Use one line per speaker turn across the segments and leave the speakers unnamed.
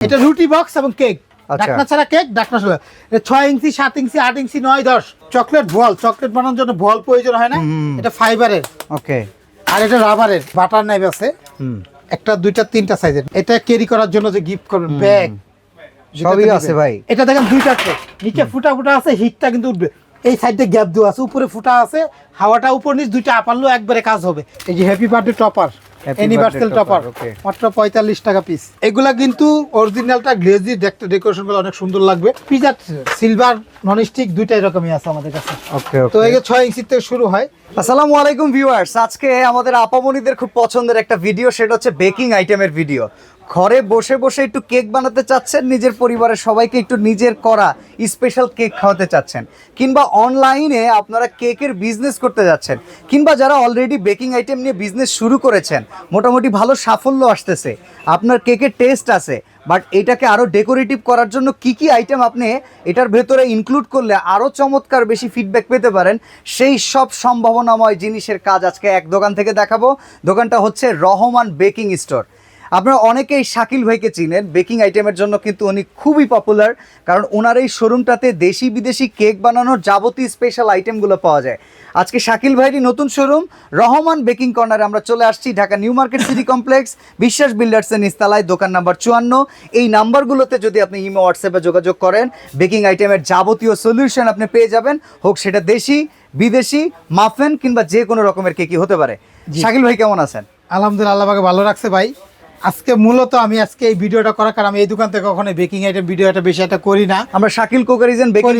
এটা রুটি বক্স এবং কেক।
আচ্ছা।
ডাকনা ছাড়া কেক ডাকনা ছাড়া। ছয় ইঞ্চি সাত ইঞ্চি আট ইঞ্চি নয় দশ। চকলেট বল চকলেট বানানোর জন্য বল প্রয়োজন হয় না। এটা ফাইবারের।
ওকে।
আর এটা রাবারের বাটার নাইভ আছে। একটা দুইটা তিনটা সাইজের। এটা ক্যারি করার জন্য যে গিফট করবেন ব্যাগ
সবই আছে ভাই।
এটা দেখেন দুইটা ট্রে। নিচে ফুটা ফুটা আছে হিটটা কিন্তু উঠবে। এই সাইডে গ্যাপ দেওয়া আছে উপরে ফুটা আছে হাওয়াটা উপর নিচ দুইটা আপারলেও একবারে কাজ হবে। এই যে happy birthday topper universal topper মাত্র পঁয়তাল্লিশ টাকা পিস এগুলা কিন্তু অরিজিনালটা গ্লেজি দেখতে ডেকোরেশন বলে অনেক সুন্দর লাগবে। পিজার সিলভার ননস্টিক দুইটাই রকমই আছে আমাদের কাছে।
ওকে
তো এই ছয় ইঞ্চি থেকে শুরু হয়।
আসসালামু আলাইকুম ভিউয়ার্স আজকে আমাদের আপামনিদের খুব পছন্দের একটা ভিডিও সেটা হচ্ছে বেকিং আইটেমের ভিডিও ঘরে বসে বসে একটু কেক বানাতে চাচ্ছেন, নিজের পরিবারের সবাইকে একটু নিজের করা স্পেশাল কেক খাওয়াতে চাচ্ছেন, কিংবা অনলাইনে আপনারা কেকের বিজনেস করতে যাচ্ছেন, কিংবা যারা অলরেডি বেকিং আইটেম নিয়ে বিজনেস শুরু করেছেন, মোটামুটি ভালো সাফল্য আসতেছে, আপনার কেকের টেস্ট আছে বাট এটাকে আরও ডেকোরেটিভ করার জন্য কি কি আইটেম আপনি এটার ভেতরে ইনক্লুড করলে আরও চমৎকার বেশি ফিডব্যাক পেতে পারেন, সেই সব সম্ভাবনাময় জিনিসের কাজ আজকে এক দোকান থেকে দেখাবো, দোকানটা হচ্ছে রহমান বেকিং স্টোর আপনারা অনেকেই শাকিল ভাইকে চিনেন। বেকিং আইটেমের জন্য কিন্তু উনি খুবই পপুলার কারণ ওনার এই শোরুমটাতে দেশি বিদেশি কেক বানানোর যাবতীয় স্পেশাল আইটেমগুলো পাওয়া যায়। আজকে শাকিল ভাইয়েরই নতুন শোরুম রহমান বেকিং কর্নারে আমরা চলে আসছি Dhaka new market city complex Biswas বিল্ডার্সের নিস্তালায় দোকান নাম্বার চুয়ান্ন। এই নাম্বারগুলোতে যদি আপনি ইমো হোয়াটসঅ্যাপে যোগাযোগ করেন বেকিং আইটেমের যাবতীয় সলিউশন আপনি পেয়ে যাবেন। হোক সেটা দেশি বিদেশি মাফেন কিংবা যে কোনো রকমের কেকই হতে পারে। শাকিল ভাই কেমন আছেন?
আলহামদুলিল্লাহ আল্লাহ ভালো রাখছে ভাই। আজকে মূলত আমি আজকে এই ভিডিওটা করার কারণ আমি এই দোকান থেকে কখনো বেকিং আইটেম ভিডিও একটা বেশি একটা করি না।
আমরা শাকিল কোকারিজেন বেকিং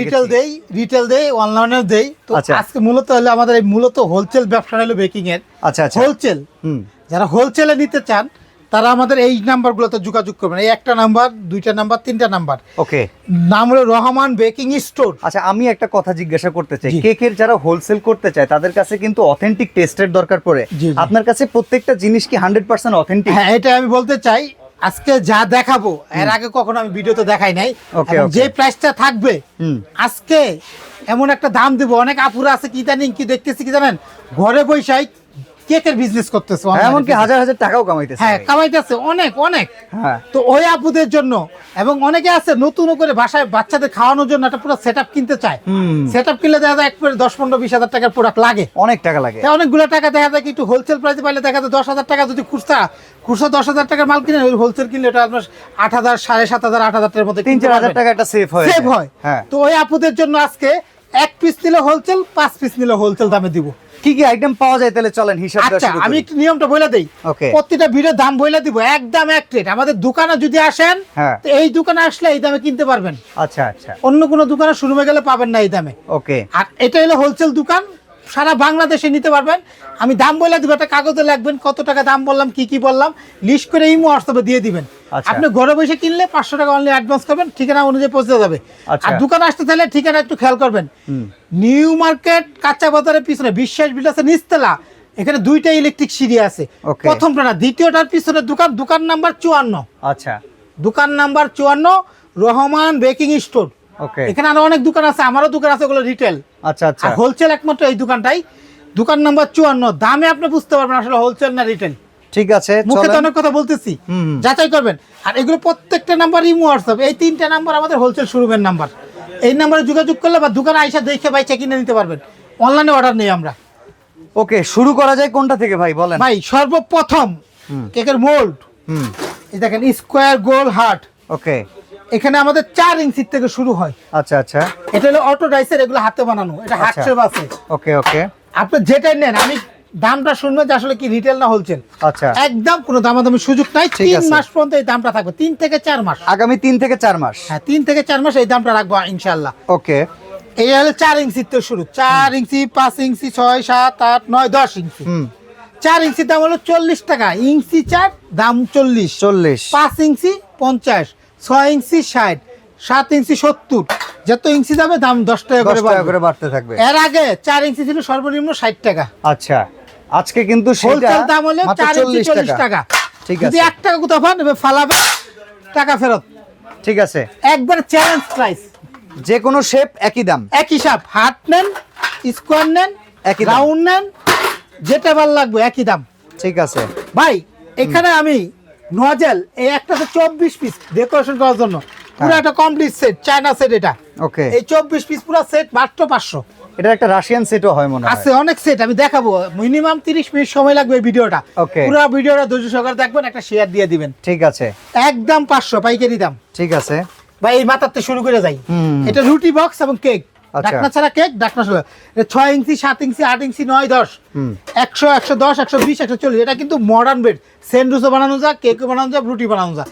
রিটেল দেই রিটেল দেই অনলাইনে দেই। তো
আচ্ছা।
আজকে মূলত হলো আমাদের এই মূলত হোলসেল ব্যবসা হলো বেকিং এর।
আচ্ছা আচ্ছা।
হোলসেল
হুম।
যারা হোলসেলে নিতে চান তারা আমাদের এই নাম্বারগুলোতে যোগাযোগ করবেন এই একটা নাম্বার দুইটা নাম্বার তিনটা নাম্বার।
ওকে।
নাম হলো রহমান বেকিং স্টোর।
আচ্ছা আমি একটা কথা জিজ্ঞাসা করতে চাই। কেকের যারা হোলসেল করতে চায় তাদের কাছে কিন্তু অথেন্টিক টেস্টের দরকার পড়ে। আপনার কাছে প্রত্যেকটা জিনিস কি হান্ড্রেড পার্সেন্ট অথেন্টিক
হ্যাঁ এটা আমি বলতে চাই আজকে যা দেখাবো এর আগে কখনো আমি ভিডিওতে দেখাই নাই। যে প্রাইসটা থাকবে আজকে এমন একটা দাম দিব। অনেক আপুরা আছে কি জানেন কি দেখতেছি কি জানেন? ঘরে বৈশাই কেকের বিজনেস করতেছে
এমনকি হাজার হাজার টাকাও কামাইতেছে।
হ্যাঁ কামাইতেছে অনেক অনেক।
হ্যাঁ।
তো ওই আপুদের জন্য এবং অনেকে আছে নতুন করে বাসায় বাচ্চাদের খাওয়ানোর জন্য একটা পুরো সেট কিনতে চায়। সেট কিনলে দেখা যায় এক দশ পনেরো বিশ হাজার টাকার প্রোডাক্ট লাগে।
অনেক টাকা লাগে।
তাই অনেকগুলো টাকা দেখা যায় একটু হোলসেল প্রাইসে পাইলে দেখা যায় দশ হাজার টাকা যদি খুচরা খুচরা দশ হাজার টাকার মাল কিনে ওই হোলসেল কিনলে ওটা আপনার আট হাজার সাড়ে সাত হাজার আট হাজার টাকার মধ্যে
তিন চার হাজার টাকা একটা সেফ হয়
সেভ হয়।
হ্যাঁ।
তো ওই আপুদের জন্য আজকে এক পিস নিলে হোলসেল পাঁচ পিস নিলে হোলসেল দামে দিব।
কি কি আইটেম পাওয়া যায় তাহলে চলেন হিসাব
আচ্ছা আমি একটু নিয়মটা বলে দেই।
প্রতিটা
প্রত্যেকটা ভিডিও দাম বলে দিব একদম এক রেট আমাদের দোকানে যদি আসেন
হ্যাঁ।
তো এই দোকানে আসলে এই দামে কিনতে পারবেন।
আচ্ছা আচ্ছা।
অন্য কোনো দোকানে শুরু হয়ে গেলে পাবেন না এই দামে।
ওকে।
আর এটা হলো হোলসেল দোকান সারা বাংলাদেশে নিতে পারবেন। আমি দাম বলে দিব একটা কাগজে লাগবেন কত টাকা দাম বললাম কি কি বললাম লিস্ট করে এই হোয়াটসঅ্যাপে দিয়ে দিবেন।
আচ্ছা।
আপনি ঘরে বসে কিনলে পাঁচশো টাকা অনলি অ্যাডভান্স করবেন ঠিকানা অনুযায়ী পৌঁছে যাবে।
আচ্ছা।
আর দোকানে আসতে চাইলে ঠিকানা একটু খেয়াল করবেন। নিউ মার্কেট কাঁচা বাজারের পিছনে বিশ্বাস বিলাসের নিচতলা। এখানে দুইটা ইলেকট্রিক সিঁড়ি আছে. প্রথমটা না দ্বিতীয়টার পিছনে দোকান দোকান নাম্বার চুয়ান্ন।
আচ্ছা।
দোকান নাম্বার চুয়ান্ন রহমান বেকিং স্টোর।
ওকে
এখানে আরও অনেক দোকান আছে আমারও দোকান আছে ওগুলো রিটেল
আচ্ছা আচ্ছা।
হোলসেল একমাত্র এই দোকানটাই। দোকান নাম্বার চুয়ান্ন দামে আপনি বুঝতে পারবেন আসলে হোলসেল না রিটেল
ঠিক আছে
মুখে তো অনেক কথা বলতেছি। যাচাই করবেন। আর এগুলো প্রত্যেকটা নাম্বার ইমো হোয়াটসঅ্যাপ এই তিনটা নাম্বার আমাদের হোলসেল শোরুমের নাম্বার। এই নাম্বারে যোগাযোগ করলে বা দোকানে আইসা দেখে ভাই চেক কিনে নিতে পারবেন। অনলাইনে অর্ডার নেই আমরা।
ওকে শুরু করা যায় কোনটা থেকে ভাই বলেন।
ভাই সর্বপ্রথম। কেকের মোল্ড দেখেন স্কোয়ার গোল হার্ট
ওকে।
এখানে আমাদের চার ইঞ্চি থেকে শুরু হয়।
আচ্ছা আচ্ছা।
এটা হলো অটো ডাইসের এগুলো হাতে বানানো। এটা হাত
আচ্ছা।
শেপ আছে।
ওকে ওকে।
আপনি যেটাই নেন আমি দামটা শুনবেন যে আসলে কি রিটেল না হোলসেল
আচ্ছা।
একদম কোনো দামাদামি সুযোগ নাই।
ঠিক
তিন মাস পর্যন্ত এই দামটা থাকবে। তিন থেকে চার মাস।
আগামী তিন থেকে চার মাস।
হ্যাঁ তিন থেকে চার মাস এই দামটা রাখব ইনশাল্লাহ
ওকে।
এই হলো চার ইঞ্চির তো শুরু। চার ইঞ্চি পাঁচ ইঞ্চি ছয় সাত আট নয় দশ ইঞ্চি।
হুম।
চার ইঞ্চির দাম হলো চল্লিশ টাকা। ইঞ্চি চার দাম চল্লিশ।
চল্লিশ।
পাঁচ ইঞ্চি পঞ্চাশ। ছয় ইঞ্চি ষাট সাত ইঞ্চি সত্তর। যত ইঞ্চি যাবে দাম দশ টাকা করে
টাকা করে বাড়তে থাকবে।
এর আগে চার ইঞ্চি ছিল সর্বনিম্ন ষাট টাকা।
আচ্ছা আজকে কিন্তু
হোলসেল দাম হলো চার ইঞ্চি চল্লিশ টাকা।
ঠিক আছে।
এক টাকা কোথাও পান ফালাবে টাকা ফেরত।
ঠিক আছে।
একবার চ্যালেঞ্জ প্রাইস
যে কোনো শেপ একই দাম।
একই হিসাব হাট নেন স্কোয়ার নেন
একই
রাউন্ড নেন যেটা ভালো লাগবে একই দাম।
ঠিক আছে।
ভাই এখানে আমি নজেল এই একটাতে চব্বিশ পিস ডেকোরেশন করার জন্য। পুরো একটা কমপ্লিট সেট চায়না সেট এটা।
ওকে
এই চব্বিশ পিস পুরো সেট মাত্র পাঁচশো।
এটা একটা রাশিয়ান সেটও হয় মনে হয়।
আছে অনেক সেট আমি দেখাবো। মিনিমাম তিরিশ মিনিট সময় লাগবে এই ভিডিওটা।
Okay.
পুরো ভিডিওটা ধৈর্য সহকারে দেখবেন একটা শেয়ার দিয়ে দিবেন।
ঠিক আছে।
একদম পাঁচশো পাইকারি দাম।
ঠিক আছে।
ভাই এই মাথাতে শুরু করে যাই। এটা রুটি বক্স এবং কেক। ডাকনা ছাড়া কেক ডাকনা ছাড়া। ছয় ইঞ্চি সাত ইঞ্চি আট ইঞ্চি নয় দশ। একশো একশো দশ একশো বিশ একশো চল্লিশ। এটা কিন্তু মডার্ন বেড স্যান্ডউইচও বানানো যায় কেকও বানানো যায় রুটি বানানো যায়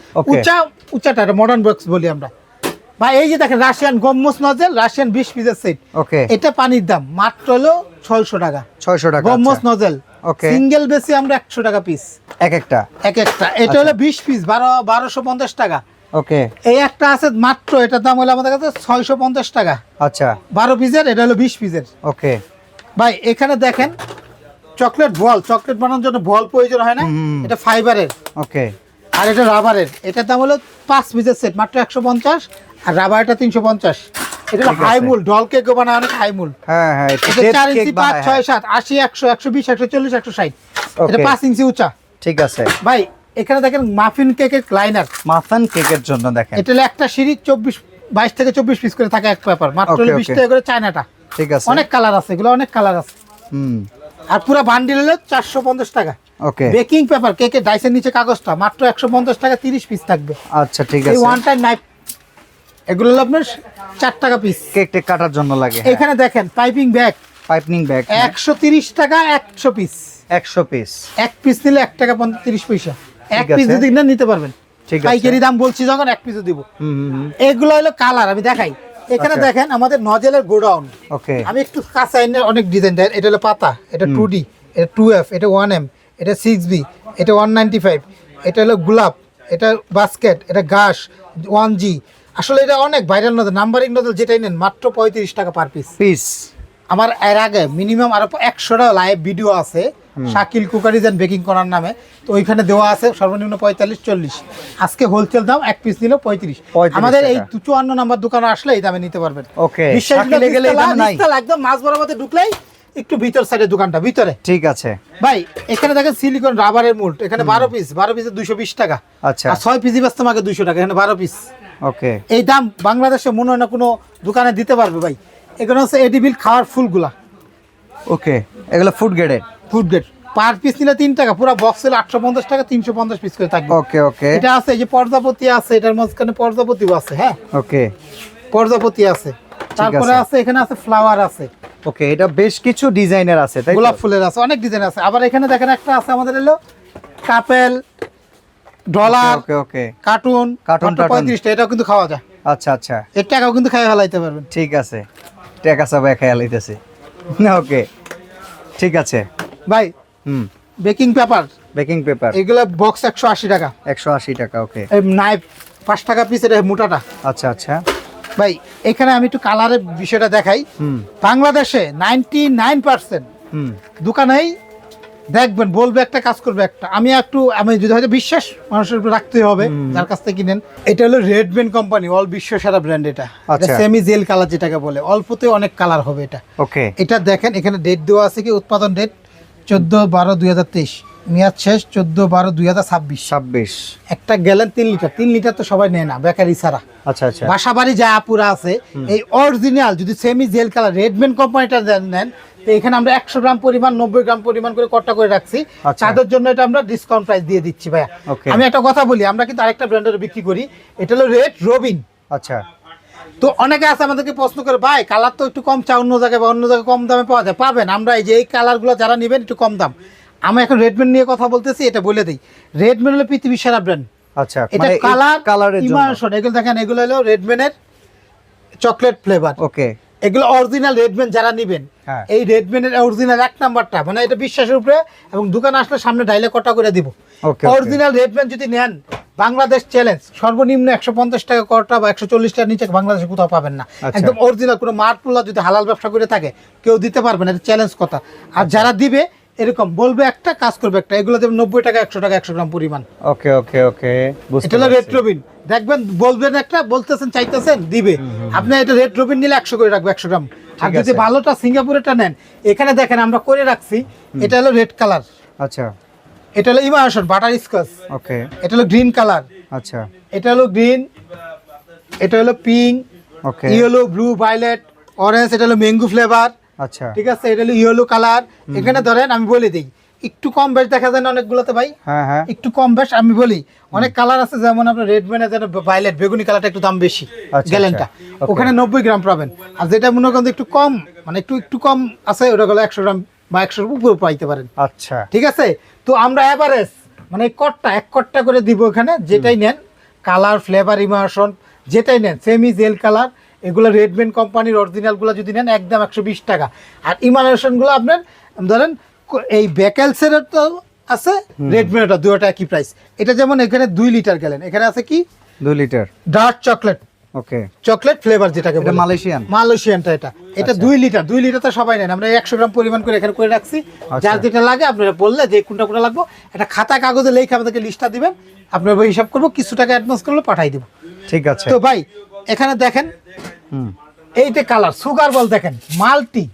উচ্চাটা এটা মডার্ন বক্স বলি আমরা। ভাই এই যে দেখেন রাশিয়ান গম্মস নজেল রাশিয়ান বিশ পিসের সেট
ওকে
এটা পানির দাম মাত্র হলো ছয়শো টাকা।
ছয়শো টাকা
গম্মস
আচ্ছা।
নজেল।
Okay.
সিঙ্গেল বেশি আমরা একশো টাকা পিস
এক একটা।
এক একটা। এটা হলো বিশ পিস বারো বারোশো পঞ্চাশ টাকা।
ওকে।
এই একটা আছে মাত্র এটার দাম হলো আমাদের কাছে ছয়শো পঞ্চাশ টাকা।
আচ্ছা।
বারো পিসের এটা হলো বিশ পিসের।
ওকে।
ভাই এখানে দেখেন চকলেট বল চকলেট বানানোর জন্য বল প্রয়োজন হয় না এটা ফাইবারের।
ওকে।
আর এটা রাবারের এটার দাম হলো পাঁচ পিসের সেট মাত্র একশো পঞ্চাশ আর রাবারটা তিনশো পঞ্চাশ। এটা
আছে।
হাইমুল ডল কেকও বানায় অনেক হাইমুল।
হ্যাঁ হ্যাঁ jet
চার ইঞ্চি পাঁচ ছয়
হ্যাঁ।
সাত আশি একশো একশো বিশ একশো চল্লিশ একশো ষাট। এটা পাঁচ ইঞ্চি উঁচা।
ঠিক আছে।
ভাই এখানে দেখেন মাফিন কেকের ক্লাইনার
মাফান কেকের জন্য দেখেন।
এটা একটা সিঁড়ি চব্বিশ বাইশ থেকে চব্বিশ পিস করে থাকে এক পেপার মাত্র বিশ টাকা করে চায়নাটা।
ঠিক আছে।
অনেক কালার আছে এগুলো অনেক কালার আছে।
হুম।
আর পুরো বান্ডিল হলো চারশো পঞ্চাশ টাকা।
ওকে
বেকিং পেপার কেকের ডাইসের নিচে কাগজটা মাত্র একশো পঞ্চাশ টাকা তিরিশ পিস থাকবে।
আচ্ছা ঠিক আছে।
ওয়ান টাইম নাইফ এগুলো হলো আপনার চার টাকা পিস
কেক টেক কাটার জন্য লাগে
এখানে দেখেন পাইপিং ব্যাগ
পাইপনিং ব্যাগ
একশো তিরিশ টাকা একশো পিস
একশো পিস
এক পিস নিলে এক টাকা পঞ্চাশ তিরিশ পয়সা। এক পিস যদি না নিতে পারবেন।
ঠিক আছে।
পাইকারি দাম বলছি যখন এক পিসও দিব। এগুলো হলো কালার আমি দেখাই। এখানে
আচ্ছা।
দেখেন আমাদের নজেলের গোডাউন।
ওকে।
আমি একটু কাঁচা এনে অনেক ডিজাইন দেয়। এটা হলো পাতা এটা টু ডি এটা টু এফ এটা ওয়ান এম এটা সিক্স বি এটা ওয়ান নাইনটি ফাইভ এটা হলো গোলাপ এটা বাস্কেট এটা ঘাস ওয়ান জি আসলে এটা অনেক ভাইরাল নজল নাম্বারিং নজল যেটাই নেন মাত্র পঁয়ত্রিশ টাকা পার পিস
পিস
আমার এর আগে মিনিমাম আরও একশোটা লাইভ ভিডিও আছে। শাকিল কুকারিজ অ্যান্ড বেকিং করার নামে। তো ওইখানে দেওয়া আছে সর্বনিম্ন পঁয়তাল্লিশ চল্লিশ। আজকে হোলসেল দাম এক পিস নিল পঁয়ত্রিশ। আমাদের এই। চুয়ান্ন নাম্বার দোকানে আসলে এই দামে নিতে পারবেন।
ওকে
একদম মাছ বরাবর ঢুকলেই একটু ভিতর সাইডে দোকানটা ভিতরে।
ঠিক আছে।
ভাই এখানে দেখেন সিলিকন রাবারের মোল্ড এখানে বারো পিস বারো পিসে দুশো বিশ টাকা।
আচ্ছা।
আর ছয় পিসই ব্যস্ত আমাকে দুশো টাকা এখানে বারো পিস
ওকে।
এই দাম বাংলাদেশে মনে হয় না কোনো দোকানে দিতে পারবে ভাই। এখানে হচ্ছে এডিবিল খাওয়ার ফুলগুলা।
ওকে এগুলো food graded
food grade per piece নিলে তিন টাকা পুরো বক্স হলে আটশো পঞ্চাশ টাকা তিনশো পঞ্চাশ পিস করে থাকবে।
ওকে ওকে।
এটা আছে এই যে পর্দাপতি আছে এটার মাঝখানে পর্দাপতিও আছে হ্যাঁ?
ওকে।
পর্দাপতি আছে। তারপরে
আছে।
এখানে আছে ফ্লাওয়ার আছে।
ওকে এটা বেশ কিছু ডিজাইনের আছে তাই
গোলাপ ফুলের আছে অনেক ডিজাইন আছে। আবার এখানে দেখেন একটা আছে আমাদের এলো couple dollar
okay okay
carton
carton.
পঁয়ত্রিশটা এটাও কিন্তু খাওয়া যায়।
আচ্ছা আচ্ছা।
এর টাকাও কিন্তু খাই ফেলাইতে পারবেন।
ঠিক আছে। টেকা সবাই খেয়াল হইতেছে না ওকে ঠিক আছে।
ভাই
হুম।
বেকিং পেপার
বেকিং পেপার
এগুলো বক্স একশো আশি টাকা।
একশো আশি টাকা ওকে
এই নাইফ পাঁচ টাকা পিসের এটা মোটাটা।
আচ্ছা আচ্ছা।
ভাই এখানে আমি একটু কালারের বিষয়টা দেখাই।
হুম।
বাংলাদেশে নাইনটি নাইন পার্সেন্ট
হুম।
দোকানেই দেখবেন বলবে একটা কাজ করবে একটা। আমি একটু আমি যদি হয়তো বিশ্বাস মানুষের উপর রাখতে হবে যার কাছ থেকে কিনেন এটা হলো রেডবেন কোম্পানি অল বিশ্ব সারা ব্র্যান্ড এটা। সেমি জেল কালার যেটাকে বলে। অল্পতে অনেক কালার হবে এটা।
ওকে
এটা দেখেন এখানে ডেট দেওয়া আছে কি? উৎপাদন ডেট চোদ্দ বারো দুই হাজার তেইশ। মেয়াদ শেষ চোদ্দ বারো দুই হাজার ছাব্বিশ।
ছাব্বিশ।
একটা গেলেন তিন লিটার তিন লিটার তো সবাই নেয় না বেকারি ছাড়া।
আচ্ছা আচ্ছা।
বাসা বাড়ি যা আপুরা আছে এই অরিজিনাল যদি সেমি জেল কালার রেডমেন কোম্পানিটা নেন তো এখানে আমরা একশো গ্রাম পরিমাণ নব্বই গ্রাম পরিমাণ করে কট্টা করে রাখছি। চাঁদের জন্য এটা আমরা ডিসকাউন্ট প্রাইস দিয়ে দিচ্ছি ভাইয়া. আমি একটা কথা বলি আমরা কিন্তু আরেকটা ব্র্যান্ডের বিক্রি করি। এটা হলো রেড রবিন
আচ্ছা।
তো অনেকে আছে আমাদেরকে প্রশ্ন করে ভাই কালার তো একটু কম চা অন্য জায়গায় বা অন্য জায়গায় কম দামে পাওয়া যায়? পাবেন। আমরা এই যে এই কালারগুলো যারা নেবেন একটু কম দাম। আমি এখন রেডমেন নিয়ে কথা বলতেছি এটা বলে দিই। রেডমেন হলো পৃথিবীর সেরা ব্র্যান্ড
আচ্ছা
এটা
মানে
কালার
কালারের জন্য।
ইমার্শন। এগুলো দেখেন এগুলো হলো রেডমেনের চকলেট ফ্লেভার
ওকে।
এগুলো অরিজিনাল রেডমেন যারা নেবেন
হ্যাঁ।
এই রেডমেনের অরিজিনাল এক নাম্বারটা মানে এটা বিশ্বাসের উপরে এবং দোকানে আসলে সামনে ডাইলে কটা করে দিব. অরিজিনাল রেডমেন যদি নেন বাংলাদেশ চ্যালেঞ্জ সর্বনিম্ন একশো পঞ্চাশ টাকা কটা বা একশো চল্লিশ টাকার নিচে বাংলাদেশে কোথাও পাবেন না।
আচ্ছা।
একদম অরিজিনাল কোনো মার্টপুলা যদি হালাল ব্যবসা করে থাকে কেউ দিতে পারবে না এটা চ্যালেঞ্জ কথা। আর যারা দিবে এরকম বলবে একটা কাজ করবে একটা। এগুলো দেবে নব্বই টাকা একশো টাকা একশো গ্রাম পরিমাণ।
ওকে ওকে ওকে
এটা হলো রেড। রবিন দেখবেন বলবেন একটা বলতেছেন চাইতেছেন দিবে। আপনি এটা রেড রবিন নিলে একশো করে রাখবে একশো গ্রাম। আর যদি। ভালোটা সিঙ্গাপুরেরটা নেন এখানে দেখেন আমরা করে রাখছি এটা হলো রেড কালার।
আচ্ছা।
এটা হলো ইমাশন বাটার স্কচ।
ওকে।
এটা হলো গ্রিন কালার।
আচ্ছা।
এটা হলো গ্রিন এটা হলো pink
okay.
Yellow blue violet orange এটা হলো ম্যাঙ্গো ফ্লেভার।
আচ্ছা।
ঠিক আছে এটা হলো ইয়েলো কালার এখানে ধরেন আমি বলে দিই একটু কম বেশ দেখা যায় না অনেকগুলোতে ভাই?
হ্যাঁ হ্যাঁ।
একটু কম বেশ আমি বলি অনেক কালার আছে যেমন আপনার রেড ম্যানের যেন ভায়োলেট বেগুনি কালারটা একটু দাম বেশি
আচ্ছা,
গ্যালেনটা ওখানে নব্বই গ্রাম পাবেন। আর যেটা মনে করেন একটু কম মানে একটু একটু কম আছে ওটা হলো একশো গ্রাম বা একশোর উপরে পাইতে পারেন।
আচ্ছা।
ঠিক আছে? তো আমরা এভারেজ মানে কটটা এক কটটা করে দিব এখানে যেটাই নেন। কালার ফ্লেভার ইমার্শন যেটাই নেন সেমি জেল কালার এগুলো রেডমেন কোম্পানির অরিজিনালগুলো যদি নেন একদম একশো বিশ টাকা। আর ইমার্শনগুলো আপনার ধরেন এই ব্যাকেলসের তো আছে রেডমেনটা দুটোটা একই প্রাইস এটা যেমন এখানে দুই লিটার গেলেন এখানে আছে কি?
দুই litre
dark chocolate
okay
chocolate flavour যেটাকে বলে।
মালয়েশিয়ান
মালয়েশিয়ানটা এটা। এটা দুই লিটার দুই লিটার তো সবাই নেন। আমরা একশো গ্রাম পরিমাণ করে এখানে করে রাখছি। যার যেটা লাগে আপনারা বললে যে কোনটা কোনটা লাগবে একটা খাতা কাগজে লেখে আমাদেরকে লিস্টটা দিবেন। আপনার হিসাব করব কিছু টাকা অ্যাডভান্স করলে পাঠাই দেবো।
ঠিক আছে।
তো ভাই এখানে দেখেন এইটা কালার সুগার বল দেখেন মালটি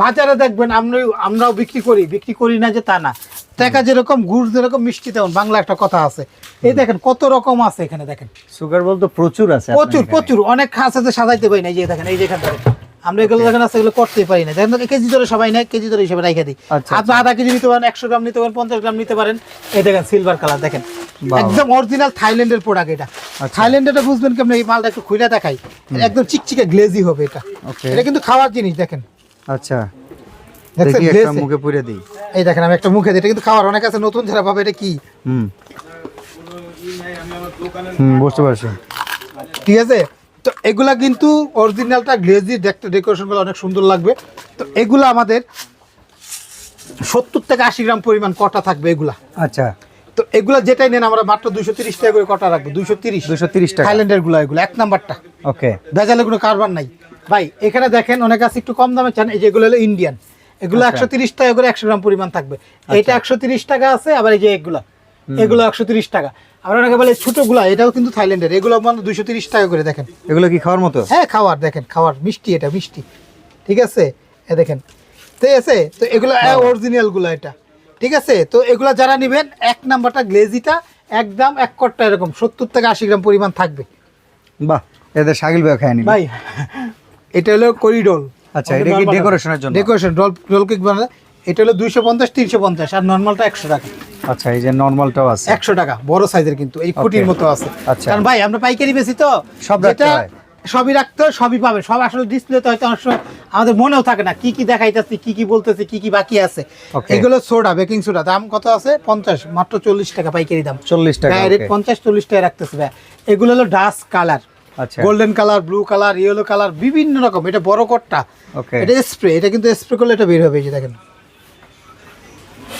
বাজারে দেখবেন আমরা আমরাও বিক্রি করি বিক্রি করি না যে তা না। দেখা যেরকম গুড় যেরকম মিষ্টি তেমন বাংলা একটা কথা আছে। এই দেখেন কত রকম আছে এখানে দেখেন।
সুগার বল তো প্রচুর আছে
প্রচুর প্রচুর অনেক খাস আছে সাজাইতে পারি না এই যে দেখেন এই যে এখান থেকে। আমরা এগুলো আছে এগুলো করতেই পারি না। দেখেন কেজি ধরে সবাই নেয় কেজি ধরে হিসেবে রেখে দিই।
আচ্ছা,
আপনি আধা কেজি নিতে পারেন একশো গ্রাম নিতে পারেন পঞ্চাশ গ্রাম নিতে পারেন। এই দেখেন সিলভার কালার দেখেন। একদম অরিজিনাল থাইল্যান্ডের প্রোডাক্ট এটা।
আচ্ছা।
বুঝবেন কেমন এই মালটা একটু খুলে দেখাই। একদম চিকচিকে গ্লেজি হবে এটা। এটা কিন্তু খাওয়ার জিনিস দেখেন।
আচ্ছা? মুখে পুরে দিই।
এই দেখেন আমি একটা মুখে দিই। এটা কিন্তু খাওয়ার অনেক আছে নতুন যারা ভাবে এটা কি।
হুম। হুম বুঝতে পারছি।
ঠিক আছে? তো এগুলা কিন্তু অরিজিনালটা গ্লেজি দেখতে ডেকোরেশনগুলো অনেক সুন্দর লাগবে। তো এগুলা আমাদের সত্তর থেকে আশি গ্রাম পরিমাণ কটা থাকবে এগুলা।
আচ্ছা।
তো এগুলা যেটাই নেন আমরা মাত্র দুশো তিরিশ টাকা করে কটা রাখব দুশো তিরিশ।
দুশো তিরিশ টাকা।
থাইল্যান্ডেরগুলো এগুলো এক নাম্বারটা।
ওকে।
ভেজালে কোনো কারবার নাই। ভাই এখানে দেখেন অনেক আছে একটু কম দামে চান এই যেগুলো হলো ইন্ডিয়ান এগুলো
আচ্ছা।
একশো তিরিশ টাকা করে একশো গ্রাম পরিমাণ থাকবে। এটা একশো তিরিশ টাকা আছে আবার এই যে এগুলা। এগুলো একশো তিরিশ টাকা। আবার অনেকে বলে ছোটগুলা এটাও কিন্তু থাইল্যান্ডের। এগুলো মানে দুশো তিরিশ টাকা করে দেখেন।
এগুলো কি খাওয়ার মতো?
হ্যাঁ খাওয়ার দেখেন খাওয়ার। মিষ্টি এটা মিষ্টি। ঠিক আছে? এ দেখেন। ঠিক আছে? তো এগুলো অরিজিনালগুলো এটা। ঠিক আছে? তো এগুলো যারা নেবেন এক নাম্বারটা গ্লেজিটা একদম এক কট্টা এরকম সত্তর থেকে আশি গ্রাম পরিমাণ থাকবে।
বাহ এদের শাকিল ভাই খায়নি
ভাই এটা হলো করিডোল।
আচ্ছা, এটা কি decoration-এর জন্য?
ডেকোরেশন রোল রোল কেক এটা হলো দুইশো পঞ্চাশ তিনশো পঞ্চাশ আর নর্মালটা একশো টাকা।
আচ্ছা এই যে নর্মালটাও আছে।
একশো টাকা বড় সাইজের কিন্তু এই
Okay.
মতো আছে।
আচ্ছা।
কারণ ভাই আমরা পাইকারি বেশি তো
সব
যেটা সবই রাখতে সবই পাবে। সব আসলে ডিসপ্লেতে হয়তো অনেক সময় আমাদের মনেও থাকে না কি কি দেখাইতেছি কি কি বলতেছি কি কি বাকি আছে। এগুলো সোডা বেকিং সোডা দাম কত আছে? পঞ্চাশ মাত্র চল্লিশ টাকা পাইকারি দাম।
40 টাকা,
ডাইরেক্ট পঞ্চাশ চল্লিশ টাকা রাখতেছে ভাই। এগুলো হলো ডাস্ট কালার
আচ্ছা।
Golden colour blue colour yellow colour বিভিন্ন রকম। এটা বড় কটটা। এটা স্প্রে এটা কিন্তু স্প্রে করলে এটা বের হবে এই যে দেখেন।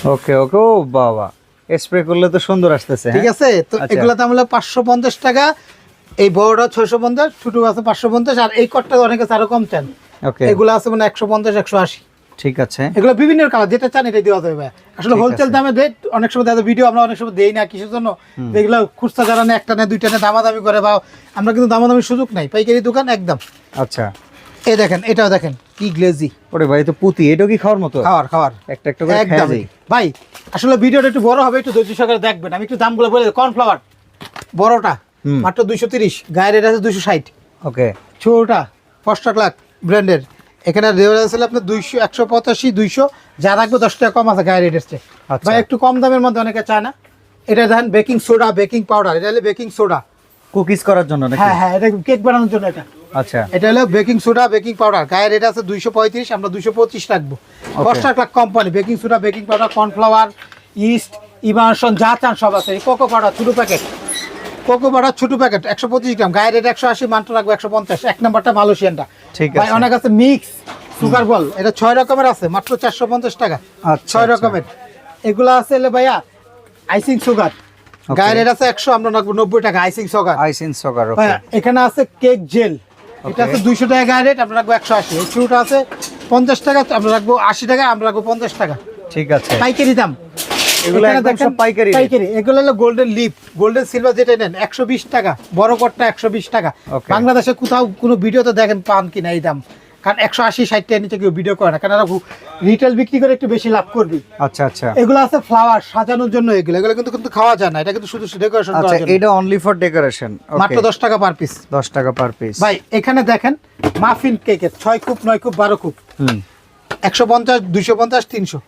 ওকে ওকে ও বাবা। স্প্রে করলে তো সুন্দর আসতেছে
ঠিক
হ্যাঁ?
আছে তো। এগুলো দাম হলো পাঁচশো পঞ্চাশ টাকা এই বড়টা ছয়শো পঞ্চাশ ছোটো আছে পাঁচশো পঞ্চাশ আর এই কটটা অনেকে আরও কম চান।
ওকে।
এগুলো আছে মানে একশো পঞ্চাশ একশো আশি।
ঠিক আছে।
এগুলো বিভিন্ন কালার যেটা চান এটা দেওয়া যাবে আসলে হোলসেল দামে দেয় অনেক সময় দাদা ভিডিও আমরা অনেক সময় দেই না কিসের জন্য? যেগুলো খুচরা যারা নেয় একটা নেয় দুইটা নেয় দামাদামি করে বা আমরা কিন্তু দামাদামির সুযোগ নাই। পাইকারি দোকান একদম।
আচ্ছা।
এই দেখেন এটাও দেখেন কি গ্লেজি
ওরে ভাই তো পুতি এটাও কি খাওয়ার মতো?
খাওয়ার খাওয়ার।
একটা একটা করে
একদম। ভাই আসলে ভিডিওটা একটু বড় হবে একটু ধৈর্য সহকারে দেখবেন। আমি একটু দামগুলো বলে কর্নফ্লাওয়ার বড়টা। মাত্র দুইশো তিরিশ গায়ের রেট আছে দুইশো ষাট।
ওকে।
ছোটটা ফস্টা ক্লাক ব্র্যান্ডের এখানে রেট আছে আপনার দুইশো একশো পঁচাশি দুইশো। যা রাখবে দশ টাকা কম আছে গায়ের রেট এসছে
আচ্ছা।
ভাই একটু কম দামের মধ্যে অনেকে চায় না। এটা দেখেন বেকিং সোডা বেকিং পাউডার এটা হলো বেকিং সোডা
কুকিজ করার জন্য নাকি?
হ্যাঁ হ্যাঁ এটা কেক বানানোর জন্য এটা।
আচ্ছা।
এটা হলো বেকিং সোডা বেকিং পাউডার। গায়ের রেট আছে দুইশো পঁয়ত্রিশ আমরা দুইশো পঁচিশ রাখব। Foster Clark company baking soda baking powder cornflour yeast ইমানসন যা চান সব আছে। কোকো পাউডার ছোটো প্যাকেট কোকো পাউডার ছোটো প্যাকেট একশো পঁচিশ গ্রাম। গায়ের রেট একশো আশি মাত্র রাখব একশো পঞ্চাশ। এক নাম্বারটা মালয়েশিয়ানটা।
ঠিক আছে।
অনেক আছে মিক্স সুগার বল এটা ছয় রকমের আছে মাত্র চারশো পঞ্চাশ টাকা।
আচ্ছা,
ছয়
আচ্ছা।
রকমের। এগুলো আছে ভাইয়া আইসিং সুগার গায়ের রেট আছে একশো আমরা রাখব নব্বই টাকা আইসিং সুগার
আইসিন সুগার
এখানে আছে কেক জেল এটা আছে দুইশো টাকা গায়ে রেট আমরা রাখব একশো আশি। শুরুটা আছে পঞ্চাশ টাকা আমরা রাখব আশি টাকা আমরা রাখব পঞ্চাশ টাকা।
ঠিক আছে।
পাইকারি দাম।
এগুলো
এখানে
একদম সব পাইকারি
পাইকারি। এগুলো হলো গোল্ডেন লিপ গোল্ডেন সিলভার যেটা নেন একশো বিশ টাকা। বড় কটটা টাকা. বাংলাদেশে কোথাও কোনো ভিডিওতে দেখেন পান কিনা এই দাম। কারণ একশো আশি ষাট টাকার নিচে কেউ ভিডিও করে না কারণ রিটেল বিক্রি করে একটু বেশি লাভ করবি।
আচ্ছা আচ্ছা।
এগুলো আছে ফ্লাওয়ার সাজানোর জন্য এগুলো এগুলো কিন্তু কিন্তু খাওয়া যায় না এটা কিন্তু শুধু ডেকোরেশন
আচ্ছা এটা অনলি ফর ডেকোরেশন
মাত্র দশ টাকা পার পিস
দশ টাকা পার পিস
ভাই এখানে দেখেন মাফিন কেকের ছয় কুপ নয় কুপ বারো কুপ
হুম।
একশো পঞ্চাশ দুইশো পঞ্চাশ তিনশো।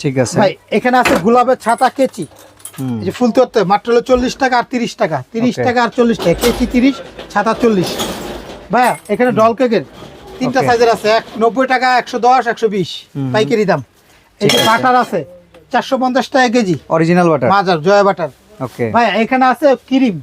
ঠিক আছে।
ভাই এখানে আছে গোলাপের ছাতা কেচি।
হুম।
যে ফুল তোরতে মাত্র হলো চল্লিশ টাকা আর তিরিশ টাকা। তিরিশ টাকা আর চল্লিশ টাকা কেচি তিরিশ ছাতা চল্লিশ। ভাইয়া এখানে ডল কেকের তিনটা সাইজের আছে এক নব্বই টাকা একশো দশ একশো বিশ।
হুম।
পাইকারি দাম। এই যে বাটার আছে। চারশো পঞ্চাশ টাকা কেজি।
অরিজিনাল বাটার
মাজার জয়া বাটার
ওকে
ভাইয়া এখানে আছে ক্রিম।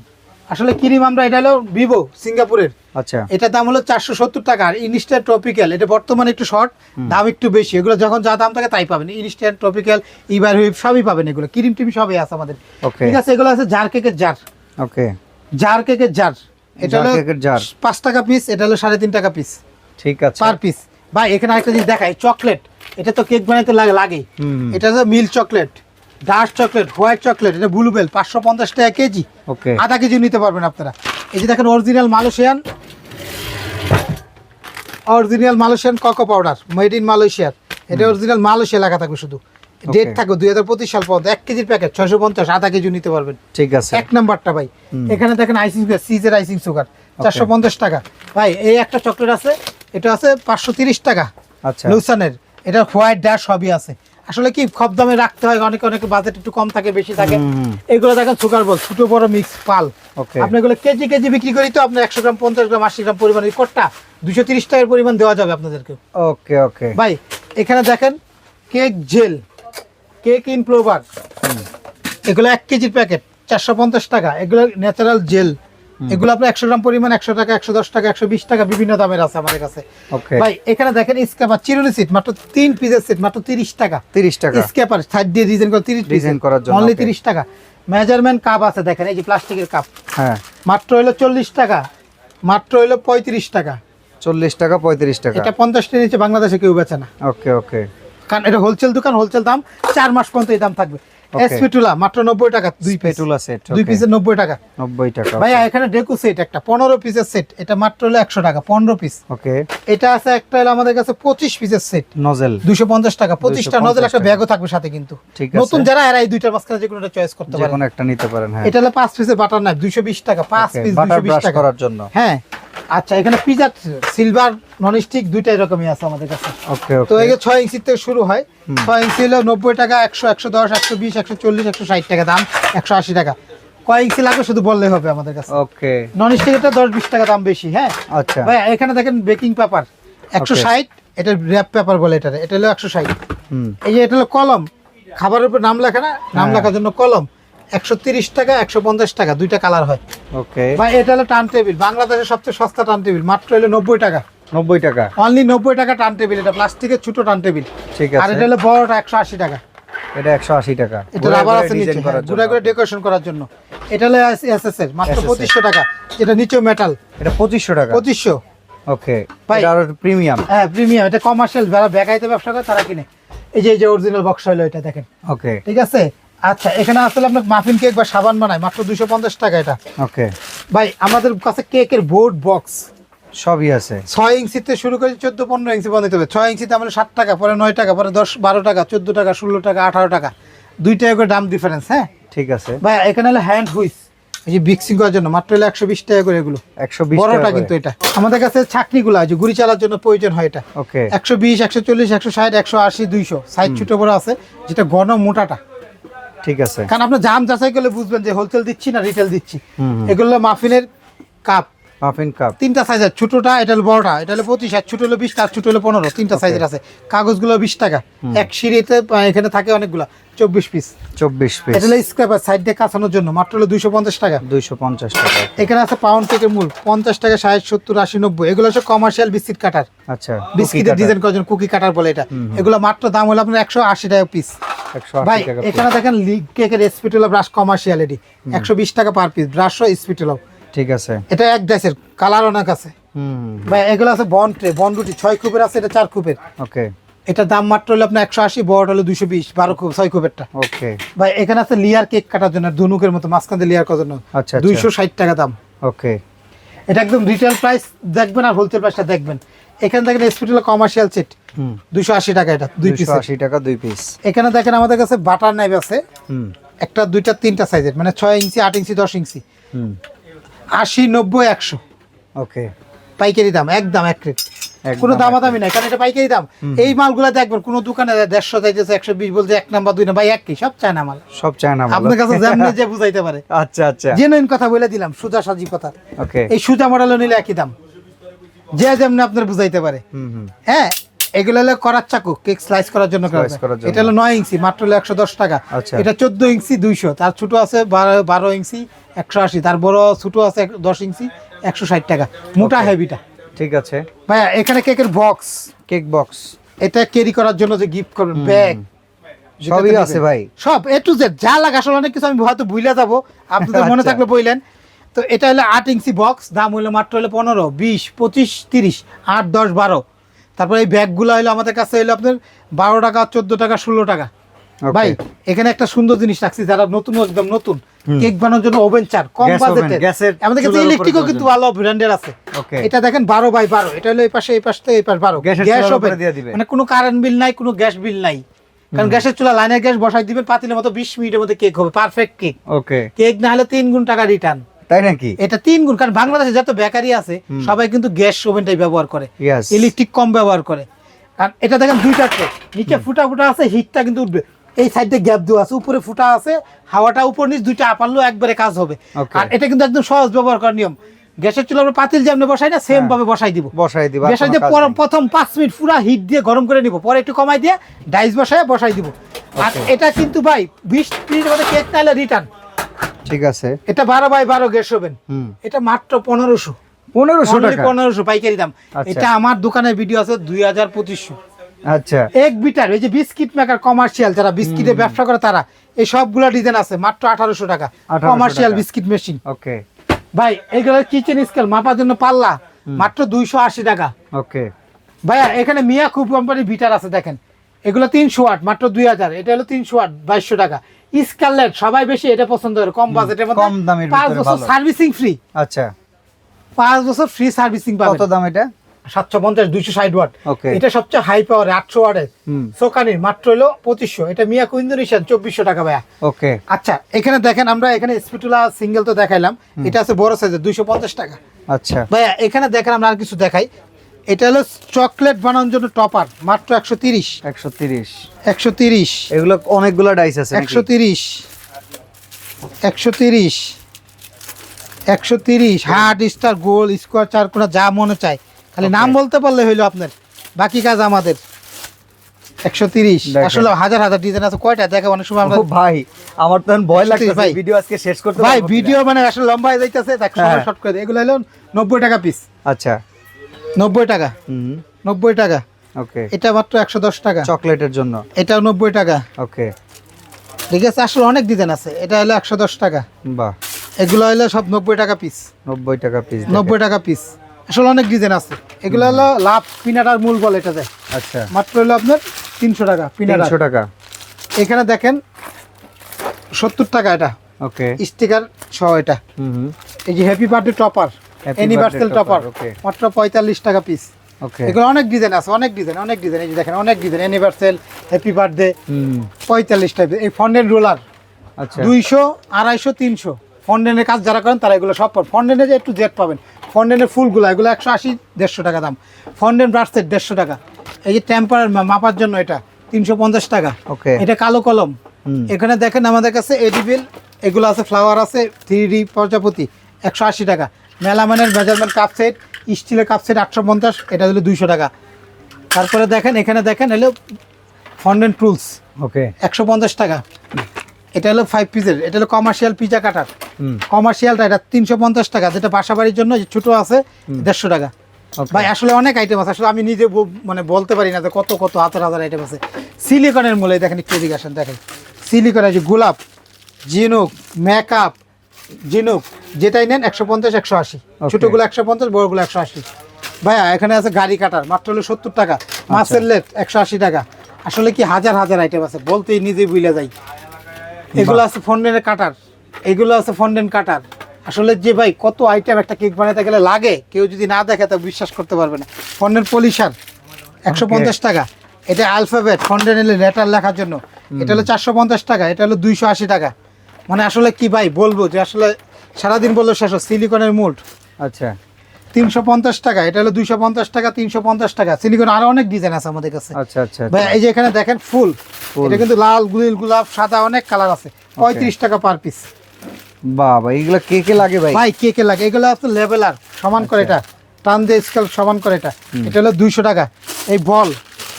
আসলে ক্রিম আমরা এটা হলো ভিভো সিঙ্গাপুরের।
আচ্ছা।
এটার দাম হলো চারশো সত্তর টাকা। আর ইনস্ট্যান্ট ট্রপিক্যাল এটা বর্তমানে একটু শর্ট দাম একটু বেশি। এগুলো যখন যা দাম থাকে তাই পাবেন। ইনস্ট্যান্ট ট্রপিক্যাল ইবার হুইপ সবই পাবেন এগুলো। ক্রিম টিম সবই আছে আমাদের। ঠিক আছে এগুলো আছে জার কেকের জার
ওকে
জার কেকের জার এটা হলো
জার।
পাঁচ টাকা পিস এটা হলো সাড়ে তিন টাকা পিস
ঠিক আছে।
পার পিস ভাই এখানে আরেকটা জিনিস দেখাই চকলেট এটা তো কেক বানাইতে লাগে।
হুম।
এটা হলো milk chocolate dark chocolate white chocolate এটা ব্লুবেল পাঁচশো পঞ্চাশ টাকা কেজি।
ওকে।
আধা কেজি নিতে পারবেন আপনারা। এই যে দেখেন original Malaysian original Malaysian cocoa powder made in মালয়েশিয়ার এটা অরিজিনাল মালয়েশিয়া লেখা থাকবে শুধু। ডেট থাকবে দুই হাজার পঁচিশ সাল পর্যন্ত। এক কেজির প্যাকেট ছয়শো পঞ্চাশ আধা কেজি নিতে পারবেন।
ঠিক আছে।
এক নাম্বারটা ভাই। এখানে দেখেন আইসিং সুগার সিজের আইসিং সুগার চারশো পঞ্চাশ টাকা। ভাই এই একটা চকলেট আছে এটা আছে পাঁচশো তিরিশ টাকা।
আচ্ছা।
লুসানের। এটা হোয়াইট ড্যাশ সবই আছে। আসলে কি খব দামে রাখতে হয় অনেক অনেক বাজেট একটু কম থাকে বেশি থাকে। এগুলো দেখেন সুগার বল ছোট বড় মিক্স পাল।
ওকে।
আপনি এগুলো কেজি কেজি বিক্রি করি তো আপনার একশো গ্রাম পঞ্চাশ গ্রাম আশি গ্রাম পরিমাণ এই কটটা দুশো তিরিশ টাকার পরিমাণ দেওয়া যাবে আপনাদেরকে।
ওকে ওকে।
ভাই এখানে দেখেন cake gel cake in flavour এগুলো এক কেজির প্যাকেট চারশো পঞ্চাশ টাকা। এগুলো ন্যাচারাল জেল এগুলো আপনার একশো গ্রাম পরিমাণ একশো টাকা একশো দশ টাকা একশো বিশ টাকা বিভিন্ন দামের আছে আমাদের কাছে। ভাই এখানে দেখেন স্ক্যাপার চিরুনি সিট মাত্র তিন পিসের সিট মাত্র তিরিশ টাকা।
তিরিশ টাকা।
স্ক্যাপার সাইড দিয়ে ডিজাইন করে তিরিশ
Design করার জন্য,
অনলি তিরিশ টাকা। মেজারমেন্ট কাপ আছে দেখেন এই যে প্লাস্টিকের কাপ
হ্যাঁ।
মাত্র হইল চল্লিশ টাকা মাত্র হইল পঁয়ত্রিশ টাকা।
চল্লিশ টাকা পঁয়ত্রিশ টাকা।
এটা পঞ্চাশটা নিচে বাংলাদেশে কেউ বেচে না।
ওকে ওকে
কারণ এটা হোলসেল দোকান হোলসেল দাম চার মাস পর্যন্ত এই দাম থাকবে। এসপিটুলা মাত্র নব্বই টাকা দুই পিস
পেটুলা সেট
দুই পিসের নব্বই টাকা।
নব্বই টাকা
ভাইয়া এখানে ডেকু সেট একটা পনেরো পিসের সেট এটা মাত্র হলো একশো টাকা পনেরো পিস
ওকে
এটা আছে একটা হলো আমাদের কাছে পঁচিশ পিসের সেট
নজেল
দুইশো পঞ্চাশ টাকা পঁচিশটা
250
নজর একটা। ব্যাগও থাকবে সাথে কিন্তু।
ঠিক
নতুন যারা এরা এই দুইটার মাঝখানে যে কোনোটা চয়েস করতে
যে
পারে
কোনো একটা নিতে পারেন হ্যাঁ।
এটা হলো পাঁচ পিসের বাটার নাইফ দুইশো বিশ টাকা পাঁচ
Okay,
পিস
বাটার
দুইশো বিশ
ব্রাশ
টাকা।
করার জন্য।
হ্যাঁ। আচ্ছা এখানে পিজা সিলভার নন স্টিক দুইটাই রকমই আছে আমাদের কাছে।
ওকে
তো এই যে ছয় ইঞ্চি থেকে শুরু হয় ছয় ইঞ্চি হলো নব্বই টাকা একশো একশো দশ একশো বিশ একশো চল্লিশ একশো ষাট টাকা দাম একশো আশি টাকা। কয় ইঞ্চি লাগবে শুধু বললেই হবে আমাদের কাছে।
ওকে
নন স্টিকেরটা দশ বিশ টাকা দাম বেশি হ্যাঁ?
আচ্ছা।
ভাই এখানে দেখেন বেকিং পেপার একশো ষাট এটা র্যাপ পেপার বলে এটা এটা হলো একশো ষাট।
হুম।
এই যে এটা হলো কলম খাবারের উপর নাম লেখা না নাম
হ্যাঁ।
লেখার জন্য কলম। একশো তিরিশ টাকা একশো পঞ্চাশ টাকা দুইটা কালার হয়।
ওকে
বা এটা হলো টার্ন টেবিল। বাংলাদেশের সবচেয়ে সস্তা টার্ন টেবিল। মাত্র হলো নব্বই টাকা।
নব্বই টাকা।
অনলি নব্বই টাকা টার্ন টেবিল এটা। প্লাস্টিকের ছোট টার্ন টেবিল।
ঠিক
আর
আছে
এটা হলো বড়টা একশো আশি টাকা।
এটা একশো আশি টাকা।
এটা রাবার আছে নিচে। ঘুরে ঘুরে ডেকোরেশন করার জন্য। এটা হলো এস এস এর। মাত্র
SSL
পঁচিশশো টাকা। এটা নিচেও মেটাল
এটা পঁচিশশো টাকা।
পঁচিশশো।
ওকে
ভাই-
এটা আরও প্রিমিয়াম
হ্যাঁ প্রিমিয়াম এটা কমার্শিয়াল যারা বেকাইতে ব্যবসা করে তারা কিনে। এই যে এই যে অরিজিনাল বক্স হলো এটা দেখেন।
ওকে
ঠিক আছে? আচ্ছা এখানে আসলে আপনার মাফিন কেক বা সাবান বানায় মাত্র দুশো পঞ্চাশ টাকা এটা।
ওকে
ভাই আমাদের কাছে কেকের বোর্ড বক্স
সবই আছে।
ছয় ইঞ্চিতে শুরু করে চোদ্দ পনেরো ইঞ্চি পর্যন্ত হবে। ছয় ইঞ্চিতে আমরা ষাট টাকা পরে নয় টাকা পরে দশ বারো টাকা চোদ্দ টাকা ষোলো টাকা আঠারো টাকা। দুই টাকা করে দাম ডিফারেন্স হ্যাঁ?
ঠিক আছে।
ভাই এখানে হলো হ্যান্ড হুইস এই যে মিক্সিং করার জন্য মাত্র হলো একশো বিশ টাকা করে এগুলো।
একশো বিশ
বড়টা কিন্তু এটা। আমাদের কাছে ছাকনিগুলো আছে গুড়ি চালার জন্য প্রয়োজন হয় এটা।
ওকে
একশো বিশ একশো চল্লিশ একশো ষাট একশো আশি দুইশো। সাইজ ছোট বড় আছে যেটা ঘন মোটাটা।
ঠিক আছে।
কারণ আপনি জাম যাচাই করলে বুঝবেন যে হোলসেল দিচ্ছি না রিটেল দিচ্ছি। এগুলো মাফিনের কাপ
মাফিন কাপ
তিনটা সাইজের ছোটটা এটা হলো বড়টা এটা হলো পঁচিশ আর ছোট হলো বিশ আর ছোট হলো পনেরো তিনটা সাইজের আছে। কাগজগুলো বিশ টাকা। এক সিঁড়িতে এখানে থাকে অনেকগুলো চব্বিশ পিস
চব্বিশ পিস
এটা হলো স্ক্র্যাপার সাইড দিয়ে কাঁচানোর জন্য মাত্র হলো দুইশো পঞ্চাশ টাকা।
দুইশো পঞ্চাশ টাকা।
এখানে আছে পাউন্ড কেকের মূল পঞ্চাশ টাকা ষাট সত্তর আশি নব্বই। এগুলো হচ্ছে কমার্শিয়াল বিস্কিট কাটার
আচ্ছা
বিস্কিটের ডিজাইন করার জন্য কুকি কাটার বলে এটা। এগুলো মাত্র দাম হলো আপনার একশো আশি টাকা পিস ভাই এখানে দেখেন লিগ কেকের স্পিটুলা ব্রাশ কমার্শিয়াল এটি একশো বিশ টাকা পার পিস ব্রাশ স্পিটুলাও
ঠিক আছে।
এটা এক ডাইসের কালার অনেক আছে।
হুম।
ভাই এগুলো আছে বন ট্রে বন রুটি ছয় কুপের আছে এটা চার কুপের।
ওকে।
এটা দাম মাত্র হলো আপনার একশো আশি বড় হলো দুশো বিশ বারো কুপ ছয় কুপেরটা।
ওকে।
ভাই এখানে আছে লিয়ার কেক কাটার জন্য দুনুকের মতো মাঝখান দিয়ে লিয়ার করার জন্য।
আচ্ছা,
দুইশো ষাট টাকা দাম।
ওকে।
এটা একদম রিটেল প্রাইস দেখবেন আর হোলসেল প্রাইসটা দেখবেন। এখানে দেখেন স্পিড কমার্শিয়াল সেট
হুম।
দুইশো আশি টাকা এটা দুই পিস
আশি টাকা দুই পিস
এখানে দেখেন আমাদের কাছে বাটার নাইফ আছে।
হুম।
একটা দুইটা তিনটা সাইজের মানে ছয় ইঞ্চি আট ইঞ্চি দশ ইঞ্চি।
হুম।
আশি নব্বই একশো।
ওকে।
পাইকারি দাম একদম এক রেট কোনো
এক
দামাদামি নাই কারণ এটা পাইকারি দাম। এই মালগুলো দেখবেন কোনো দোকানে দেড়শো চাইতেছে একশো বিশ বলছে এক নাম্বার দুই নাম্বার একই সব চায় না মাল।
সব চায়না মাল।
আপনার কাছে যেমনি যে বুঝাইতে পারে।
আচ্ছা আচ্ছা।
জেনুইন কথা বলে দিলাম সুজা সাজি কথা
ওকে।
এই সুজা মডেলও নিলে একই দাম। যে যেমনি আপনার বুঝাইতে পারে। হ্যাঁ এগুলো হলো করার চাকু কেক স্লাইস করার জন্য। এটা হলো নয় ইঞ্চি মাত্র হলো একশো দশ টাকা।
আচ্ছা।
এটা চোদ্দ ইঞ্চি দুইশো। তার ছোট আছে বারো বারো ইঞ্চি একশো আশি। তার বড় ছোট আছে দশ ইঞ্চি একশো ষাট টাকা। মোটা হেভিটা
ঠিক আছে।
ভাইয়া এখানে কেকের বক্স
কেক বক্স
এটা ক্যারি করার জন্য যে গিফট করবেন ব্যাগ
সবই আছে ভাই।
সব এ টু জেড যা লাগে আসলে অনেক কিছু আমি হয়তো ভুলে যাব। আপনাদের মনে
আচ্ছা।
থাকলে বইলেন তো এটা হলো আট ইঞ্চি বক্স দাম হলো মাত্র হলো পনেরো বিশ পঁচিশ তিরিশ আট দশ বারো। তারপরে এই ব্যাগগুলো হলো আমাদের কাছে হলো আপনার বারো টাকা চোদ্দ টাকা ষোলো টাকা। ভাই এখানে একটা সুন্দর জিনিস রাখছি যারা নতুন একদম নতুন কেক বানানোর জন্য ওভেন চার কম বাজেটের আমাদের কাছে ইলেকট্রিকও কিন্তু ভালো ব্র্যান্ডের আছে। এটা দেখেন বারো বাই বারো এটা হলো এই পাশে এই পাশ এই পাশ বারো। Gas oven. মানে কোনো কারেন্ট বিল নাই কোনো গ্যাস বিল নাই। কারণ গ্যাসের চুলা লাইনের গ্যাস বসাই দিবেন পাতিলের মতো বিশ মিনিটের মধ্যে কেক হবে পারফেক্ট কেক
ওকে
কেক না হলে তিন গুণ টাকা রিটার্ন
তাই নাকি?
এটা তিন গুণ কারণ বাংলাদেশে যত বেকারি আছে সবাই কিন্তু গ্যাস ওভেনটাই ব্যবহার করে। ইলেকট্রিক কম ব্যবহার করে। কারণ এটা দেখেন দুইটা ট্রে। নিচে ফুটা ফুটা আছে হিটটা কিন্তু উঠবে। এই সাইডে গ্যাপ দেওয়া আছে উপরে ফুটা আছে হাওয়াটা উপর নিচ দুইটা আপারলেও একবারে কাজ হবে। আর এটা কিন্তু একদম সহজ ব্যবহার করার নিয়ম। গ্যাসের চুলা আমরা পাতিল যেমন বসাই না সেম ভাবে বসাই দিব।
বসাই দিব
গ্যাসের যে। প্রথম পাঁচ মিনিট পুরা হিট দিয়ে গরম করে নিব পরে একটু কমাই দিয়ে ডাইস বসায় বসাই দিব। আর এটা কিন্তু ভাই বিশ মিনিটের মধ্যে কেক নাইলে রিটার্ন
ঠিক আছে।
এটা বারো বাই বারো গ্যাস ওভেন এটা মাত্র পনেরোশো।
পনেরোশো টাকা?
পনেরোশো পাইকারি দাম।
আচ্ছা।
এটা আমার দোকানের ভিডিও আছে দুই হাজার পঁচিশশো।
আচ্ছা।
এক বিটার এই যে বিস্কিট মেকার কমার্শিয়াল যারা বিস্কিটের ব্যবসা করে তারা এই সবগুলা ডিজাইন আছে মাত্র আঠারোশো টাকা। কমার্শিয়াল বিস্কিট মেশিন
ওকে
ভাই এইগুলো কিচেন স্কেল মাপার জন্য পাল্লা মাত্র দুইশো আশি টাকা।
ওকে
ভাইয়া এখানে মিয়া খুব কোম্পানির বিটার আছে দেখেন। এগুলো তিনশো আট মাত্র দুই হাজার। এটা হলো তিনশো আট বাইশশো টাকা। স্কারলেট সবাই বেশি এটা পছন্দ করে কম বাজেটের মধ্যে
কম দামের
পাঁচ বছর। সার্ভিসিং ফ্রি
আচ্ছা।
পাঁচ বছর ফ্রি সার্ভিসিং পাবেন।
কত দাম এটা?
সাতশো পঞ্চাশ দুইশো ষাট ওয়াট। এটা সবচেয়ে হাই পাওয়ার আটশো ওয়াটের। সোকানির মাত্র হলো পঁচিশশো। এটা মিয়াকো ইন্দোনেশিয়ান চব্বিশশো টাকা ভাইয়া।
ওকে।
আচ্ছা এখানে দেখেন আমরা এখানে স্পিটুলা সিঙ্গেল তো দেখাইলাম। এটা আছে বড় সাইজের দুইশো পঞ্চাশ টাকা।
আচ্ছা।
ভাইয়া এখানে দেখেন আমরা আর কিছু দেখাই। এটা হলো চকলেট বানানোর জন্য টপার মাত্র একশো তিরিশ।
একশো তিরিশ।
একশো তিরিশ।
এগুলো অনেকগুলো ডাইস আছে
একশো তিরিশ। একশো তিরিশ। একশো তিরিশ। হার্ড স্টার গোল স্কোয়ার চার কোনা যা মনে চায়। খালি নাম বলতে পারলে হইল আপনার। বাকি কাজ আমাদের। একশো তিরিশ। আসলে হাজার হাজার ডিজাইন আছে। কয়টা? দেখে অনেক সময় আমরা
ভাই আমার তো ভয় লাগছে
ভাই।
ভিডিও আজকে শেষ করতে
ভাই ভিডিও মানে আসলে লম্বা হয়ে যাইতেছে। দেখ
হ্যাঁ।
শর্ট করে এগুলো হলো নব্বই টাকা পিস
আচ্ছা।
নব্বই টাকা।
হুম।
নব্বই টাকা।
ওকে।
এটা মাত্র একশো দশ টাকা।
চকলেটের জন্য।
এটাও নব্বই টাকা।
ওকে।
ঠিক আছে আসলে অনেক ডিজাইন আছে। এটা হলো একশো দশ টাকা।
বাহ।
এগুলো হলো সব নব্বই টাকা পিস
নব্বই টাকা পিস
নব্বই টাকা পিস আসলে অনেক ডিজাইন আছে। এগুলো হলো লাভ পিনাটার মূল বলে এটা দেয়
আচ্ছা।
মাত্র হলো আপনার তিনশো টাকা পিনাটার
তিনশো টাকা।
এখানে দেখেন সত্তর টাকা এটা।
ওকে।
স্টিকার সহ এটা।
হুম
এই যে happy birthday topper universal topper মাত্র পঁয়তাল্লিশ টাকা পিস
ওকে
এগুলো অনেক ডিজাইন আছে অনেক ডিজাইন অনেক ডিজাইন এই যে দেখেন অনেক ডিজাইন ইউনিভার্সাল হ্যাপি বার্থডে পঁয়তাল্লিশ টাইপের এই ফন্ডেন রোলার।
আচ্ছা।
দুইশো আড়াইশো তিনশো। ফন্ডেনের কাজ যারা করেন তারা এগুলো সব পাবেন। ফন্ডেনে যে একটু জেট পাবেন। ফন্ডেনের ফুলগুলো এগুলো একশো আশি দেড়শো টাকা দাম। ফন্ডেন ব্রাশসেট দেড়শো টাকা। এই যে টেম্পার মাপার জন্য এটা তিনশো পঞ্চাশ টাকা।
Okay.
এটা কালো কলম। এখানে দেখেন আমাদের কাছে এডিবিল এগুলো আছে ফ্লাওয়ার আছে থ্রি ডি প্রজাপতি একশো আশি টাকা। মেলামানের মেজারমেন্ট কাপ সেট স্টিলের কাপ সেট আটশো পঞ্চাশ এটা হলো দুইশো টাকা। তারপরে দেখেন এখানে দেখেন হলো ফন্ডেন টুলস
ওকে।
একশো পঞ্চাশ টাকা। এটা হলো ফাইভ পিসের এটা হলো কমার্শিয়াল পিজা কাটার কমার্শিয়ালটা এটা তিনশো পঞ্চাশ টাকা যেটা বাসা বাড়ির জন্য যে ছোটো আছে দেড়শো টাকা। ভাই আসলে অনেক আইটেম আছে আসলে আমি নিজে মানে বলতে পারি না যে কত কত হাজার হাজার আইটেম আছে। সিলিকনের মূলে দেখেন একটু এদিকে আসেন দেখেন। সিলিকনের যে গোলাপ জিনুক মেকআপ জিনুক যেটাই নেন একশো পঞ্চাশ একশো আশি. ছোটোগুলো একশো পঞ্চাশ বড়গুলো একশো আশি। ভাইয়া এখানে আছে গাড়ি কাটার মাত্র হলো সত্তর টাকা।
আচ্ছা।
মাছের লেট একশো আশি টাকা। আসলে কি হাজার হাজার আইটেম আছে বলতেই নিজেই বুঝলে যাই। এগুলো আছে ফন্ডেনের কাটার এগুলো আছে ফন্ডেন কাটার। আসলে যে ভাই কত আইটেম একটা কেক বানাতে গেলে লাগে কেউ যদি না দেখে তা বিশ্বাস করতে পারবে না। ফন্ডের পলিশার একশো পঞ্চাশ টাকা। এটা অ্যালফাবেট ফন্ডের লেটার লেখার জন্য। এটা হলো চারশো পঞ্চাশ টাকা এটা হলো দুইশো আশি টাকা। মানে আসলে কি ভাই বলব যে আসলে সারাদিন বলল শেষ সিলিকনের মুল্ড।
আচ্ছা।
তিনশো পঞ্চাশ টাকা এটা হলো দুইশো পঞ্চাশ টাকা তিনশো পঞ্চাশ টাকা। সিলিকন আরও অনেক ডিজাইন আছে আমাদের কাছে।
আচ্ছা আচ্ছা
ভাই এই যে এখানে দেখেন ফুল। এটা কিন্তু লাল গুলিল গোলাপ সাদা অনেক কালার আছে। পঁয়ত্রিশ টাকা পার পিস
বাবা এইগুলো কে কে লাগে ভাই?
ভাই কে কে লাগে? এগুলো আপনার লেভেলার সমান করে এটা। টান দিয়ে স্কেল সমান করে এটা। এটা হলো দুইশো টাকা। এই বল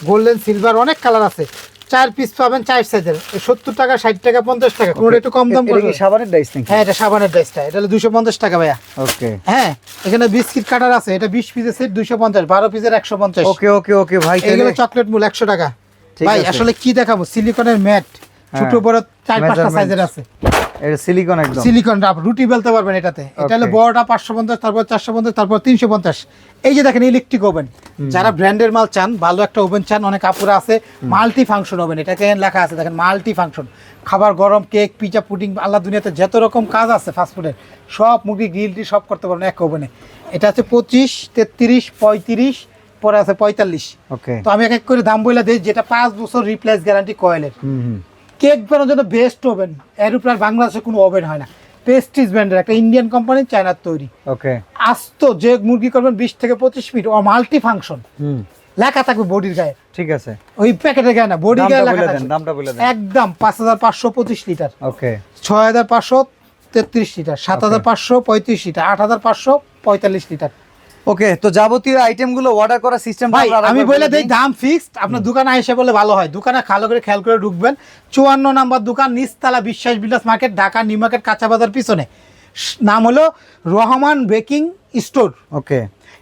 গোল্ডেন সিলভার অনেক কালার আছে। চার পিস পাবেন চার সাইজের সত্তর টাকা ষাট টাকা পঞ্চাশ টাকা কোনটা একটু কম দাম পড়বে
সাবানের ডাইস নাকি?
হ্যাঁ এটা সাবানের ডাইসটা এটা হলো দুশো পঞ্চাশ টাকা ভাইয়া।
ওকে
হ্যাঁ এখানে বিস্কিট কাটার আছে। এটা বিশ পিসের সেট দুশো পঞ্চাশ। বারো পিসের একশো পঞ্চাশ।
ওকে ওকে ওকে ভাই
এগুলো চকলেট মূল একশো টাকা। ভাই আসলে কি দেখাবো? সিলিকনের ম্যাট ছোট
হ্যাঁ।
বড় চার পাঁচটা সাইজের আছে।
এটা সিলিকন একদম।
সিলিকন রাব রুটি বেলতে পারবেন এটাতে। এটা হলো
Okay.
বড়টা পাঁচশো পঞ্চাশ তারপর এই যে দেখেন ইলেকট্রিক ওভেন যারা ব্র্যান্ডের মাল চান ভালো একটা ওভেন চান অনেক আছে মাল্টি ফাংশন ওভেন এটাকে লেখা আছে? দেখেন মাল্টি ফাংশন খাবার গরম কেক পিজা পুডিং আল্লাহ দুনিয়াতে যত রকম কাজ আছে ফাস্টফুডের সব মুরগি গ্রিল টি সব করতে পারবেন এক ওভেনে এটা আছে পঁচিশ তেত্রিশ পঁয়ত্রিশ পরে আছে পঁয়তাল্লিশ।
ওকে
তো আমি এক এক করে দাম বলে দিই যেটা পাঁচ বছর রিপ্লেস গ্যারান্টি কয়েলের কেক বানানোর জন্য বেস্ট ওভেন এর উপর আর বাংলাদেশে কোনো ওভেন হয় না। পেস্টিস ব্র্যান্ডের একটা ইন্ডিয়ান কোম্পানি চায়নার তৈরি।
ওকে
আস্ত যে মুরগি করবেন বিশ থেকে পঁচিশ মিনিট ও মাল্টি ফাংশন লেখা থাকবে বডির গায়ে।
ঠিক আছে।
ওই প্যাকেটের গায়ে না বডির গায়ে লেখা থাকবে
দামটা বলে দেন।
একদম পাঁচ হাজার পাঁচশো পঁচিশ লিটার।
ওকে
ছয় হাজার পাঁচশো তেত্রিশ লিটার সাত হাজার পাঁচশো পঁয়ত্রিশ লিটার আট হাজার পাঁচশো পঁয়তাল্লিশ লিটার।
ওকে তো যাবতীয় আইটেমগুলো অর্ডার করার সিস্টেম
ভাই আমি বলে দিই। দাম ফিক্সড আপনার দোকানে এসে বলে ভালো হয়। দোকানে ভালো করে খেয়াল করে ঢুকবেন। চুয়ান্ন নাম্বার দোকান নিচতলা বিশ্বাস বিলাস মার্কেট ঢাকা নিউ মার্কেট কাঁচা বাজার পিছনে। নাম হলো রহমান বেকিং স্টোর।
ওকে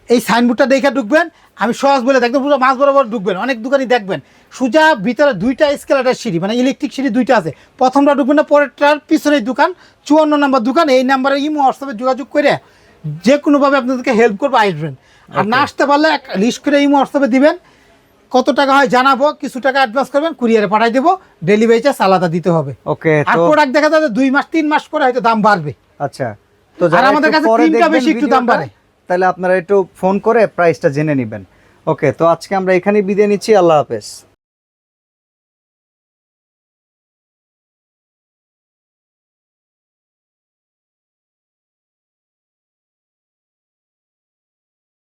এই সাইনবোর্ডটা দেখে ঢুকবেন। আমি সহজ বলে দেখবেন পুরো মাছ বরাবর ঢুকবেন। অনেক দোকানই দেখবেন। সোজা ভিতরে দুইটা স্কেলেটার সিঁড়ি মানে ইলেকট্রিক সিঁড়ি দুইটা আছে। প্রথমটা ঢুকবেন না পরেরটার পিছনের দোকান। চুয়ান্ন নাম্বার দোকান এই নাম্বারে ইমো হোয়াটসঅ্যাপে যোগাযোগ করে যে কোনোভাবে আপনাদেরকে হেল্প করব আসবেন। আর না আসতে পারলে এক লিস্ট করে ইমো হোয়াটসঅ্যাপে দিবেন। কত টাকা হয় জানাব কিছু টাকা অ্যাডভান্স করবেন কুরিয়ারে পাঠাই দেবো ডেলিভারি চার্জ আলাদা দিতে হবে।
ওকে
আর প্রোডাক্ট দেখা যাবে দুই মাস তিন মাস করে হয়তো দাম বাড়বে।
আচ্ছা তো
আর আমাদের কাছে
পরে
ক্রিমটা বেশি একটু দাম বাড়ে।
তাহলে আপনারা একটু ফোন করে প্রাইসটা জেনে নেবেন। ওকে তো আজকে আমরা এখানেই বিদায় নিচ্ছি আল্লাহ হাফেজ।